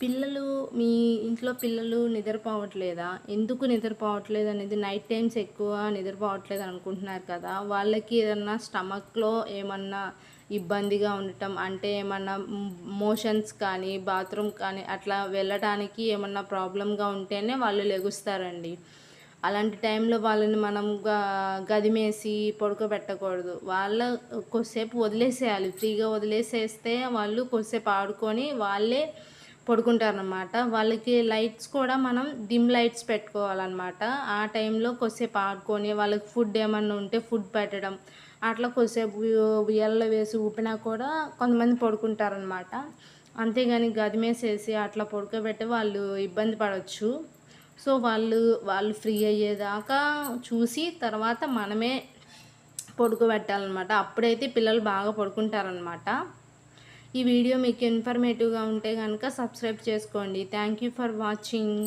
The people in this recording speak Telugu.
పిల్లలు మీ ఇంట్లో పిల్లలు నిద్రపోవట్లేదా? ఎందుకు నిద్రపోవట్లేదు అనేది నైట్ టైమ్స్ ఎక్కువ నిద్రపోవట్లేదు అనుకుంటున్నారు కదా? వాళ్ళకి ఏదన్నా స్టమక్లో ఏమన్నా ఇబ్బందిగా ఉండటం అంటే ఏమన్నా మోషన్స్ కానీ బాత్రూమ్ కానీ అట్లా వెళ్ళటానికి ఏమన్నా ప్రాబ్లంగా ఉంటేనే వాళ్ళు లెగుస్తారండి. అలాంటి టైంలో వాళ్ళని మనం గదిమేసి పడుకోబెట్టకూడదు. వాళ్ళ కొద్దిసేపు వదిలేసేయాలి. ఫ్రీగా వదిలేసేస్తే వాళ్ళు కొద్దిసేపు ఆడుకొని వాళ్ళే పడుకుంటారనమాట వాళ్ళకి లైట్స్ కూడా మనం డిమ్ లైట్స్ పెట్టుకోవాలన్నమాట. ఆ టైంలో కొద్దిసేపు ఆడుకొని వాళ్ళకి ఫుడ్ ఏమన్నా ఉంటే ఫుడ్ పెట్టడం అట్లా కొద్దిసేపు ఉయ్యాలలో వేసి ఊపినా కూడా కొంతమంది పడుకుంటారనమాట అంతేగాని గదిమేసేసి అట్లా పడుకోబెట్టి వాళ్ళు ఇబ్బంది పడవచ్చు సో వాళ్ళు వాళ్ళు ఫ్రీ అయ్యేదాకా చూసి తర్వాత మనమే పడుకోబెట్టాలన్నమాట. అప్పుడైతే పిల్లలు బాగా పడుకుంటారనమాట ఈ వీడియో మీకు ఇన్ఫర్మేటివ్గా ఉంటే కనుక సబ్స్క్రైబ్ చేసుకోండి. Thank you for watching